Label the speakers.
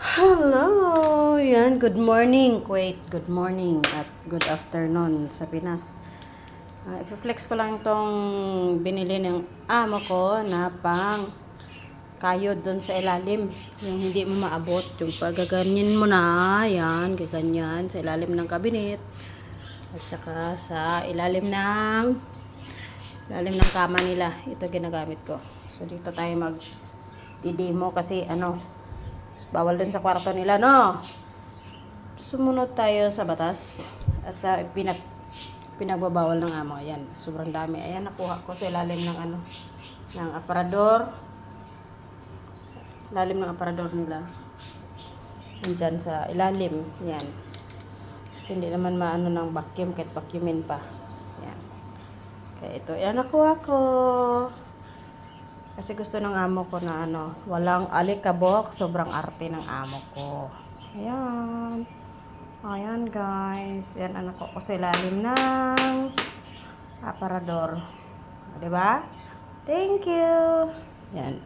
Speaker 1: Hello! Yan, good morning Kuwait. Good morning at good afternoon sa Pinas. Uh, i-flex ko lang itong binili ng amo ko na pang kayod doon sa ilalim. Yung hindi mo maabot. Yung pagaganyan mo na, yan, gaganyan, sa ilalim ng kabinet. At saka sa ilalim ng ilalim ng kama nila. Ito ginagamit ko. So, dito tayo mag demo kasi ano, bawal dun sa kwarto nila, no? Sumunod tayo sa batas at sa pinag pinagbabawal ng amo. Ayan, sobrang dami. Ayan, nakuha ko sa ilalim ng ano, ng aparador. Ilalim ng aparador nila. Diyan sa ilalim. Yan. Kasi hindi naman maano ng vacuum kahit vacuumin pa. Yan. Kaya ito, yan nakuha ko. Kasi gusto ng amo ko na ano, walang alikabok, sobrang arte ng amo ko. Ayan. Ayan guys. Yan anak ko ko sa ilalim ng aparador. O, Diba? Thank you. Yan.